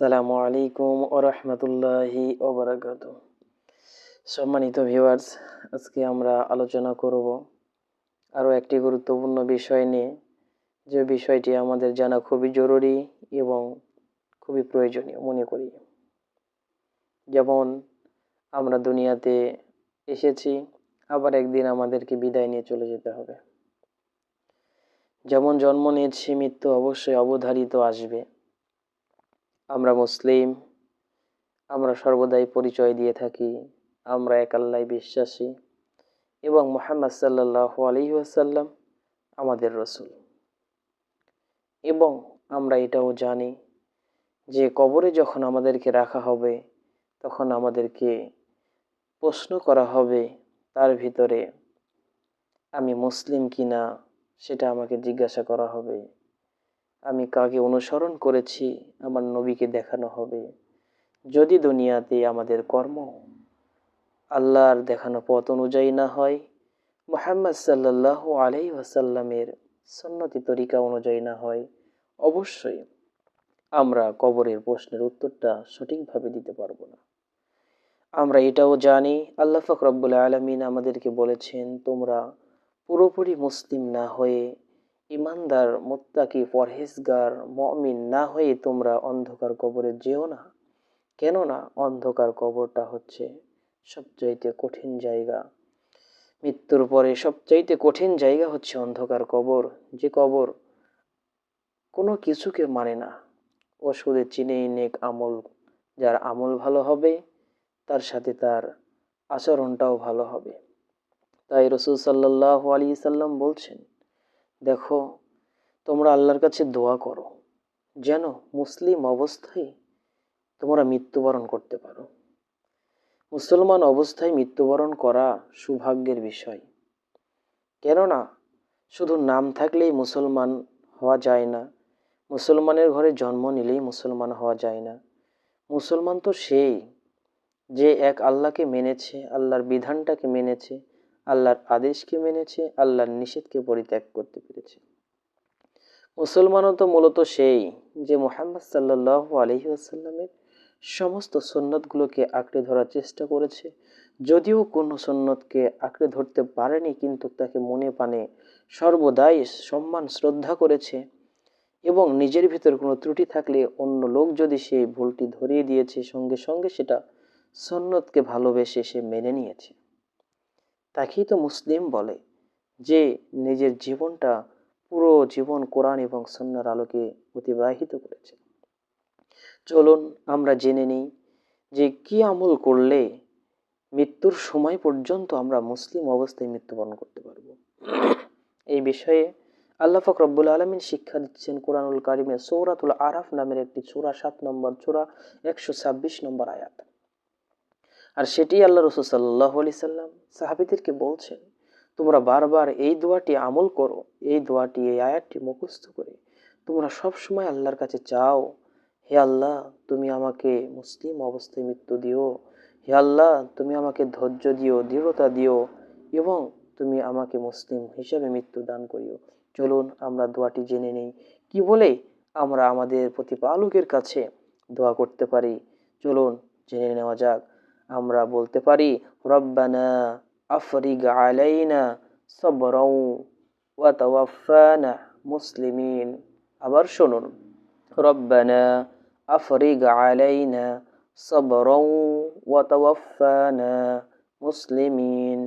আসসালামু আলাইকুম ওরহমতুল্লাহি ওবরাকাত সম্মানিত ভিউয়ার্স আজকে আমরা আলোচনা করব আরও একটি গুরুত্বপূর্ণ বিষয় নিয়ে। যে বিষয়টি আমাদের জানা খুবই জরুরি এবং খুবই প্রয়োজনীয় মনে করি। যেমন, আমরা দুনিয়াতে এসেছি, আবার একদিন আমাদেরকে বিদায় নিয়ে চলে যেতে হবে। যেমন জন্ম নিয়েছি, মৃত্যু অবশ্যই অবধারিত আসবে। আমরা মুসলিম, আমরা সর্বদাই পরিচয় দিয়ে থাকি, আমরা এক আল্লাহ বিশ্বাসী এবং মোহাম্মদ সাল্লাহ আলহি আসাল্লাম আমাদের রসুল। এবং আমরা এটাও জানি যে কবরে যখন আমাদেরকে রাখা হবে, তখন আমাদেরকে প্রশ্ন করা হবে, তার ভিতরে আমি মুসলিম কি না সেটা আমাকে জিজ্ঞাসা করা হবে। আমি কাকে অনুসরণ করেছি, আমার নবীকে দেখানো হবে। যদি দুনিয়াতে আমাদের কর্ম আল্লাহর দেখানো পথ অনুযায়ী না হয়, মোহাম্মদ সাল্লাহ আলাই ওয়াসাল্লামের সন্নতি তরিকা অনুযায়ী না হয়, অবশ্যই আমরা কবরের প্রশ্নের উত্তরটা সঠিকভাবে দিতে পারব না। আমরা এটাও জানি, আল্লাহ ফকরবুল আলমিন আমাদেরকে বলেছেন, তোমরা পুরোপুরি মুসলিম না হয়ে ইমানদার, মোত্তাকি, পরহেজগার, মমিন না হয়ে তোমরা অন্ধকার কবরে যেও না। কেননা অন্ধকার কবরটা হচ্ছে সবচাইতে কঠিন জায়গা। মৃত্যুর পরে সবচাইতে কঠিন জায়গা হচ্ছে অন্ধকার কবর। যে কবর কোনো কিছুকে মানে না। ও শুধু চিনেই নেক আমল, যার আমল ভালো হবে, তার সাথে তার আচরণটাও ভালো হবে। তাই রসুল সাল্লাহ আলী সাল্লাম বলছেন দেখো, তোমরা আল্লাহর কাছে দোয়া করো, যেন মুসলিম অবস্থায় তোমরা মৃত্যুবরণ করতে পারো। মুসলমান অবস্থায় মৃত্যুবরণ করা সৌভাগ্যের বিষয়। কেননা, শুধু নাম থাকলেই মুসলমান হওয়া যায় না, মুসলমানের ঘরে জন্ম নিলেই মুসলমান হওয়া যায় না। মুসলমান তো সেই যে এক আল্লাহকে মেনেছে, আল্লাহর বিধানটাকে মেনেছে আল্লাহর আদেশকে মেনেছে, আল্লাহর নিষেধকে পরিত্যাগ করতে পেরেছে। মুসলমানও তো মূলত সেই যে মোহাম্মদ সাল্লাহ আলহি আসাল্লামের সমস্ত সন্ন্যতগুলোকে আঁকড়ে ধরার চেষ্টা করেছে। যদিও কোনো সন্ন্যতকে আঁকড়ে ধরতে পারেনি, কিন্তু তাকে মনে পানে সর্বদাই সম্মান, শ্রদ্ধা করেছে এবং নিজের ভিতর কোনো ত্রুটি থাকলে অন্য লোক যদি সেই ভুলটি ধরিয়ে দিয়েছে, সঙ্গে সঙ্গে সেটা সন্ন্যতকে ভালোবেসে সে মেনে নিয়েছে। তাকেই তো মুসলিম বলে, যে নিজের জীবনটা পুরো জীবন কোরআন এবং সন্ন্যার আলোকে অতিবাহিত করেছে। চলুন আমরা জেনে নিই যে কি আমল করলে মৃত্যুর সময় পর্যন্ত আমরা মুসলিম অবস্থায় মৃত্যুবরণ করতে পারব। এই বিষয়ে আল্লাহ ফকরবুল আলমিন শিক্ষা দিচ্ছেন কোরআনুল কারিমে সৌরাতুল আরাফ নামের একটি চোরা সাত নম্বর চোরা একশো ছাব্বিশ নম্বর আয়াত। আর সেটি আল্লাহ রসুল সাল্লাহ আলি সাল্লাম সাহাবিদেরকে বলছেন, তোমরা বারবার এই দোয়াটি আমল করো, এই দোয়াটি, এই আয়াতটি মুখস্থ করে। তোমরা সব সময় আল্লাহর কাছে চাও, হে আল্লাহ, তুমি আমাকে মুসলিম অবস্থায় মৃত্যু দিও। হে আল্লাহ, তুমি আমাকে ধৈর্য দিও, দৃঢ়তা দিও এবং তুমি আমাকে মুসলিম হিসাবে মৃত্যু দান করিও। চলুন আমরা দোয়াটি জেনে নেই। কি বলে আমরা আমাদের প্রতিপালকের কাছে দোয়া করতে পারি? চলুন জেনে নেওয়া যাক। আমরা বলতে পারি রব্বানা আফরিগ আলাইনা সবরৌ ওয়া তাওয়াফানা মুসলিমিন আবার শুনুন রব্বানা আফরিগ আলাইনা সবরৌ ওয়া তাওয়াফানা মুসলিমিন